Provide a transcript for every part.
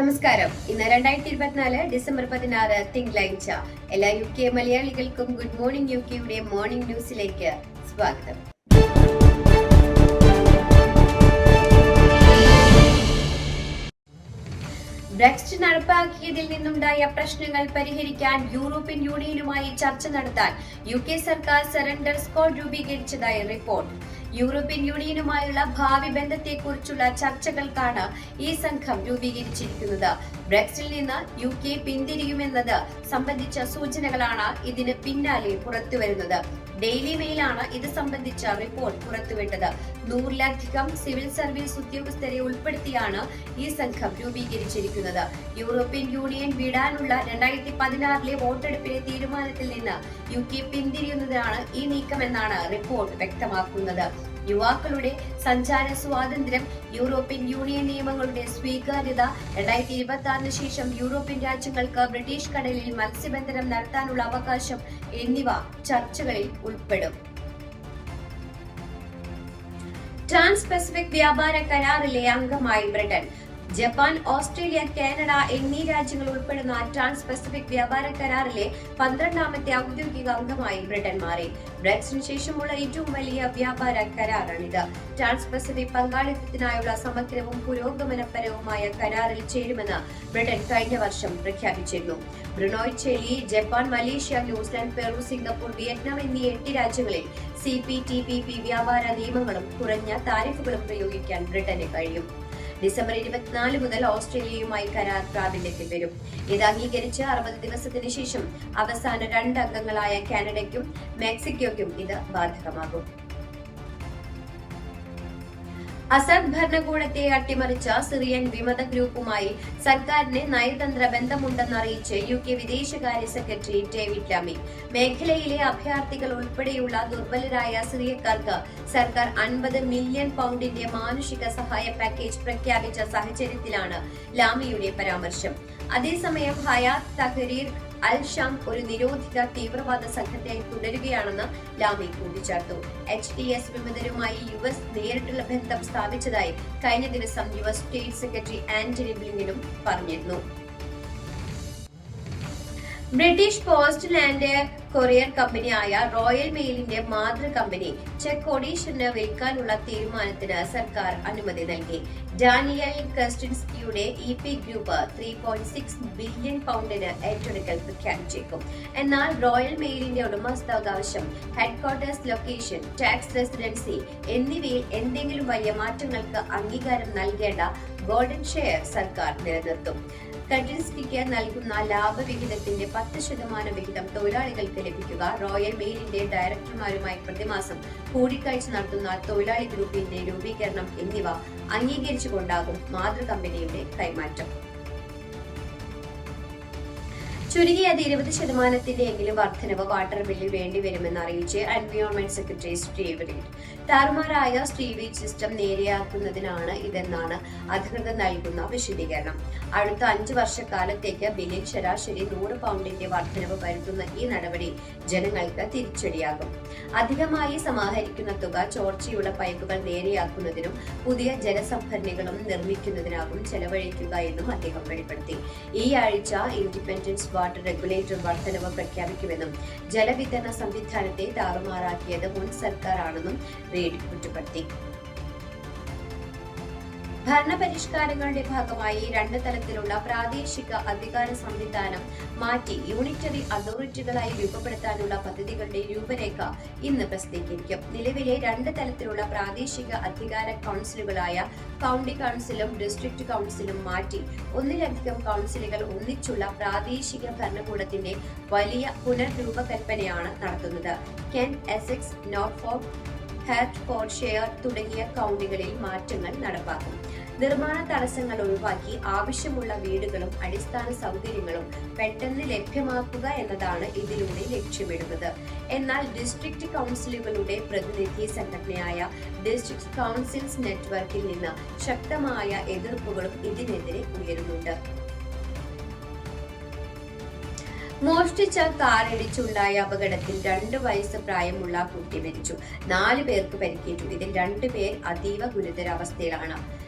നമസ്കാരം. ഇന്ന് രണ്ടായിരത്തി ഇരുപത്തിനാല് ഡിസംബർ പതിനാറ് തിങ്കളാഴ്ച. എല്ലാ യു കെ മലയാളികൾക്കും ഗുഡ് മോർണിംഗ് യു കെയുടെ മോർണിംഗ് ന്യൂസിലേക്ക് സ്വാഗതം. ബ്രെക്സിറ്റ് നടപ്പാക്കിയതിൽ നിന്നുണ്ടായ പ്രശ്നങ്ങൾ പരിഹരിക്കാൻ യൂറോപ്യൻ യൂണിയനുമായി ചർച്ച നടത്താൻ യു കെ സർക്കാർ സറണ്ടർ സ്ക്വാഡ് രൂപീകരിച്ചതായി റിപ്പോർട്ട്. യൂറോപ്യൻ യൂണിയനുമായുള്ള ഭാവി ബന്ധത്തെക്കുറിച്ചുള്ള ചർച്ചകൾക്കാണ് ഈ സംഘം രൂപീകരിച്ചിരിക്കുന്നത്. ബ്രെക്സിൽ നിന്ന് യു കെ പിന്തിരിയുമെന്നത് സംബന്ധിച്ച സൂചനകളാണ് ഇതിന് പിന്നാലെ പുറത്തുവരുന്നത്. ഡെയിലി മെയിലാണ് ഇത് സംബന്ധിച്ച റിപ്പോർട്ട് പുറത്തുവിട്ടത്. നൂറിലധികം സിവിൽ സർവീസ് ഉദ്യോഗസ്ഥരെ ഉൾപ്പെടുത്തിയാണ് ഈ സംഘം രൂപീകരിച്ചിരിക്കുന്നത്. യൂറോപ്യൻ യൂണിയൻ വിടാനുള്ള രണ്ടായിരത്തി പതിനാറിലെ വോട്ടെടുപ്പിലെ തീരുമാനത്തിൽ നിന്ന് യു കെ പിന്തിരിയുന്നതാണ് ഈ നീക്കമെന്നാണ് റിപ്പോർട്ട് വ്യക്തമാക്കുന്നത്. യുവാക്കളുടെ സഞ്ചാര സ്വാതന്ത്ര്യം യൂറോപ്യൻ യൂണിയൻ നിയമങ്ങളുടെ സ്വീകാര്യത രണ്ടായിരത്തി ഇരുപത്തി ആറിന് ശേഷം യൂറോപ്യൻ രാജ്യങ്ങൾക്ക് ബ്രിട്ടീഷ് കടലിൽ മത്സ്യബന്ധനം നടത്താനുള്ള അവകാശം എന്നിവ ചർച്ചകളിൽ ഉൾപ്പെടും. ട്രാൻസ് പസഫിക് വ്യാപാര കരാറിലെ അംഗമായി ബ്രിട്ടൻ ജപ്പാൻ ഓസ്ട്രേലിയ കാനഡ എന്നീ രാജ്യങ്ങൾ ഉൾപ്പെടുന്ന ട്രാൻസ് പസഫിക് വ്യാപാര കരാറിലെ പന്ത്രണ്ടാമത്തെ ഔദ്യോഗിക അംഗമായി ബ്രിട്ടൻ മാറി. ബ്രെക്സിന് ശേഷമുള്ള ഏറ്റവും വലിയ വ്യാപാര കരാറാണിത്. ട്രാൻസ് പസഫിക് പങ്കാളിത്തത്തിനായുള്ള സമഗ്രവും പുരോഗമനപരവുമായ കരാറിൽ ചേരുമെന്ന് ബ്രിട്ടൻ കഴിഞ്ഞ വർഷം പ്രഖ്യാപിച്ചിരുന്നു. Brunei Chile Japan Malaysia New Zealand Peru Singapore Vietnam എന്നീ എട്ട് രാജ്യങ്ങളിൽ C P T P P വ്യാപാര നിയമങ്ങളും കുറഞ്ഞ താരിഫുകളും പ്രയോഗിക്കാൻ ബ്രിട്ടന് കഴിയും. ഡിസംബർ ഇരുപത്തിനാല് മുതൽ ഓസ്ട്രേലിയയുമായി കരാർ പ്രാബല്യത്തിൽ വരും. ഇത് അംഗീകരിച്ച് അറുപത് ദിവസത്തിന് ശേഷം അവസാന രണ്ട് അംഗങ്ങളായ കാനഡയ്ക്കും മെക്സിക്കോയ്ക്കും ഇത് ബാധകമാകും. അസദ് ഭരണകൂടത്തെ അട്ടിമറിച്ച സിറിയൻ വിമത ഗ്രൂപ്പുമായി സർക്കാരിന് നയതന്ത്ര ബന്ധമുണ്ടെന്ന് അറിയിച്ച് യു കെ വിദേശകാര്യ സെക്രട്ടറി ഡേവിഡ് ലമി. മേഖലയിലെ അഭയാർത്ഥികൾ ഉൾപ്പെടെയുള്ള ദുർബലരായ സിറിയക്കാർക്ക് സർക്കാർ അൻപത് മില്യൺ പൗണ്ടിന്റെ മാനുഷിക സഹായ പാക്കേജ് പ്രഖ്യാപിച്ച സാഹചര്യത്തിലാണ് ലാമിയുടെ പരാമർശം. അതേസമയം ഹയാത്ത് തഹരീർ അൽ ഷാം ഒരു നിരോധിത തീവ്രവാദ സംഘത്തെയായി തുടരുകയാണെന്ന് ലാമി കൂട്ടിച്ചേർത്തു. എച്ച് ഡി എസ് വിമതരുമായി യു എസ് നേരിട്ടുള്ള ബന്ധം സ്ഥാപിച്ചതായി കഴിഞ്ഞ ദിവസം U S state secretary Antony ബ്ലിങ്കനും പറഞ്ഞിരുന്നു. ബ്രിട്ടീഷ് പോസ്റ്റ് ആൻഡ് കൊറിയർ കമ്പനിയായ റോയൽ മെയിലിന്റെ മാതൃ കമ്പനി ചെക്ക് ഒഡീഷന് വിൽക്കാനുള്ള തീരുമാനത്തിന് സർക്കാർ അനുമതി നൽകി. Daniel ക്രസ്റ്റിൻസ്കിയുടെ E P group three point six billion പൗണ്ടിന് ഏറ്റെടുക്കൽ പ്രഖ്യാപിച്ചേക്കും. എന്നാൽ റോയൽ മെയിലിന്റെ ഉടമസ്ഥാവകാശം ഹെഡ്ക്വാർട്ടേഴ്സ് ലൊക്കേഷൻ ടാക്സ് റെസിഡൻസി എന്നിവയിൽ എന്തെങ്കിലും വലിയ മാറ്റങ്ങൾക്ക് അംഗീകാരം നൽകേണ്ട ഗോൾഡൻ ഷെയർ സർക്കാർ നിലനിർത്തും. കട്ടിൻസ്കിക്ക് നൽകുന്ന ലാഭവിഹിതത്തിന്റെ പത്ത് ശതമാനം വിഹിതം തൊഴിലാളികൾക്ക് ലഭിക്കുക. റോയൽ മെയിലിന്റെ ഡയറക്ടർമാരുമായി പ്രതിമാസം കൂടിക്കാഴ്ച നടത്തുന്ന തൊഴിലാളി ഗ്രൂപ്പിന്റെ രൂപീകരണം എന്നിവ അംഗീകരിച്ചുകൊണ്ടാകും മാതൃകമ്പനിയുടെ കൈമാറ്റം. ചുരുങ്ങിയത് ഇരുപത് ശതമാനത്തിന്റെ എങ്കിലും വർധനവ് വാട്ടർ ബില്ലിൽ വേണ്ടിവരുമെന്ന് അറിയിച്ച് എൻവയോൺമെന്റ് സെക്രട്ടറി സ്റ്റീവ് റീഡ് താറുമാറായ സ്ട്രീവേജ് സിസ്റ്റം നേരെയാക്കുന്നതിനാണ് ഇതെന്നാണ് അധികൃതർ നൽകുന്ന വിശദീകരണം. അടുത്ത അഞ്ച് വർഷക്കാലത്തേക്ക് ബില്ലിൽ ശരാശരി നൂറ് പൗണ്ടിന്റെ വർധനവ് വരുത്തുന്ന ഈ നടപടി ജനങ്ങൾക്ക് തിരിച്ചടിയാകും. അധികമായി സമാഹരിക്കുന്ന തുക ചോർച്ചയുള്ള പൈപ്പുകൾ നേരെയാക്കുന്നതിനും പുതിയ ജലസംഭരണികളും നിർമ്മിക്കുന്നതിനാകും ചെലവഴിക്കുക എന്നും അദ്ദേഹം വെളിപ്പെടുത്തി. ഈ ആഴ്ച ഇൻഡിപെൻഡൻസ് വാട്ടർ റെഗുലേറ്റർ വർധനവ് പ്രഖ്യാപിക്കുമെന്നും ജലവിതരണ സംവിധാനത്തെ താറുമാറാക്കിയത് മുൻ സർക്കാരാണെന്നും റെയ്ഡ് കുറ്റപ്പെടുത്തി. ഭരണപരിഷ്കാരങ്ങളുടെ ഭാഗമായി രണ്ട് തലത്തിലുള്ള പ്രാദേശിക അധികാര സംവിധാനം മാറ്റി യൂണിറ്ററി അതോറിറ്റികളായി രൂപപ്പെടുത്താനുള്ള പദ്ധതികളുടെ രൂപരേഖ ഇന്ന് പ്രസിദ്ധീകരിക്കും. നിലവിലെ രണ്ട് തലത്തിലുള്ള പ്രാദേശിക അധികാര കൗൺസിലുകളായ കൗണ്ടി കൗൺസിലും ഡിസ്ട്രിക്ട് കൗൺസിലും മാറ്റി ഒന്നിലധികം കൗൺസിലുകൾ ഒന്നിച്ചുള്ള പ്രാദേശിക ഭരണകൂടത്തിന്റെ വലിയ പുനർരൂപകൽപ്പനയാണ് നടത്തുന്നത്. കെൻ എസെക്സ് നോർഫോക്ക് ഹാറ്റ്ഫോർഡ്ഷെയർ തുടങ്ങിയ കൗണ്ടികളിൽ മാറ്റങ്ങൾ നടപ്പാക്കും നിർമ്മാണ തടസ്സങ്ങൾ ഒഴിവാക്കി ആവശ്യമുള്ള വീടുകളും അടിസ്ഥാന സൗകര്യങ്ങളും പെട്ടെന്ന് ലഭ്യമാക്കുക എന്നതാണ് ഇതിലൂടെ ലക്ഷ്യമിടുന്നത്. എന്നാൽ ഡിസ്ട്രിക്ട് കൗൺസിലുകളുടെ പ്രതിനിധി സംഘടനയായ ഡിസ്ട്രിക്ട് കൗൺസിൽസ് നെറ്റ്വർക്കിൽ നിന്ന് ശക്തമായ എതിർപ്പുകളും ഇതിനെതിരെ ഉയരുന്നുണ്ട്. മോഷ്ടിച്ച കാറിടിച്ചുണ്ടായ അപകടത്തിൽ രണ്ട് വയസ്സ് പ്രായമുള്ള കുട്ടി മരിച്ചു. നാല് പേർക്ക് പരിക്കേറ്റു. ഇതിൽ രണ്ടുപേർ അതീവ ഗുരുതരാവസ്ഥയിലാണ്.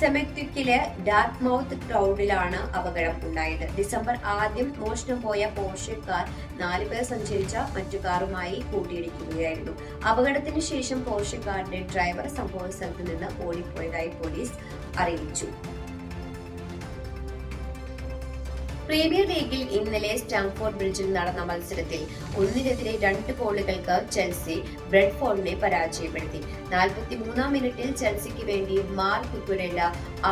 സെമക്തിക്കിലെ ഡാർക്ക് മൗത്ത് ക്രൗഡിലാണ് അപകടം ഉണ്ടായത്. ഡിസംബർ ആദ്യം മോഷണം പോയ പോർഷെ കാർ നാലുപേർ സഞ്ചരിച്ച മറ്റു കാറുമായി കൂട്ടിയിടിക്കുകയായിരുന്നു. അപകടത്തിന് ശേഷം പോർഷെ കാറിന്റെ ഡ്രൈവർ സംഭവ സ്ഥലത്ത് നിന്ന് ഓടിപ്പോയതായി പോലീസ് അറിയിച്ചു. പ്രീമിയർ ലീഗിൽ ഇന്നലെ സ്റ്റാംഫോർഡ് ബ്രിഡ്ജിൽ നടന്ന മത്സരത്തിൽ ഒന്നിനെതിരെ രണ്ട് ഗോളുകൾക്ക് ചെൽസി ബ്രെഡ്ഫോർഡിനെ പരാജയപ്പെടുത്തി. നാൽപ്പത്തിമൂന്നാം മിനിറ്റിൽ ചെൽസിക്ക് വേണ്ടി മാർക്ക് കുക്കുരല്ല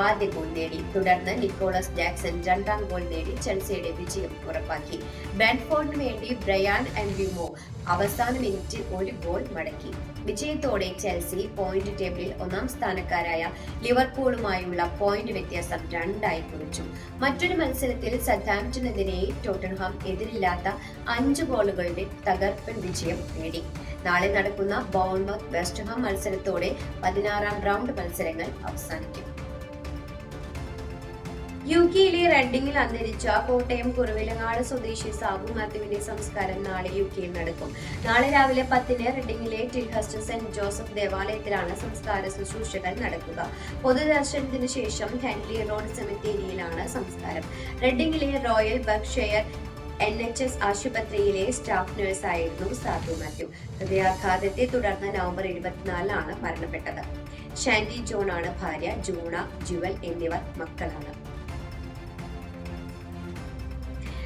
ആദ്യ ഗോൾ നേടി. തുടർന്ന് നിക്കോളസ് ജാക്സൺ രണ്ടാം ഗോൾ നേടി ചെൽസിയുടെ വിജയം ഉറപ്പാക്കി. ബ്രെഡ്ഫോർഡിന് വേണ്ടി ബ്രയാൻ ആൻഡ്രിമോ അവസാന മിനിറ്റിൽ ഒരു ഗോൾ മടക്കി. വിജയത്തോടെ ചെൽസി പോയിന്റ് ടേബിളിൽ ഒന്നാം സ്ഥാനക്കാരായ ലിവർപൂളുമായുള്ള പോയിന്റ് വ്യത്യാസം രണ്ടായി കുറിച്ചു. മറ്റൊരു മത്സരത്തിൽ സത്താംപ്ടനെതിരെ ടോട്ടൻഹാം എതിരില്ലാത്ത അഞ്ച് ഗോളുകളുടെ തകർപ്പൻ വിജയം നേടി. നാളെ നടക്കുന്ന ബോൺമത്ത് വെസ്റ്റ്ഹാം മത്സരത്തോടെ പതിനാറാം റൗണ്ട് മത്സരങ്ങൾ അവസാനിക്കും. യു കെയിലെ റെഡിംഗിൽ അന്തരിച്ച കോട്ടയം കുറവിലങ്ങാട് സ്വദേശി സാബു മാത്യുവിന്റെ സംസ്കാരം നാളെ യു കെയിൽ നടക്കും. നാളെ രാവിലെ പത്തിന് റെഡിംഗിലെ ടിൽഹസ്റ്റ് സെന്റ് ജോസഫ് ദേവാലയത്തിലാണ് സംസ്കാര ശുശ്രൂഷകൾ നടക്കുക. പൊതുദർശനത്തിന് ശേഷം ഹെൻലി റോഡ് സെമിത്തേരിയിലാണ് സംസ്കാരം. റെഡിംഗിലെ Royal Berkshire N H S ആശുപത്രിയിലെ സ്റ്റാഫ് നഴ്സായിരുന്നു സാബു മാത്യു. ഹൃദയാഘാതത്തെ തുടർന്ന് നവംബർ ഇരുപത്തിനാലിലാണ് മരണപ്പെട്ടത്. ഷാൻഡി ജോൺ ആണ് ഭാര്യ ജൂണ ജുവൽ എന്നിവർ മക്കളാണ്.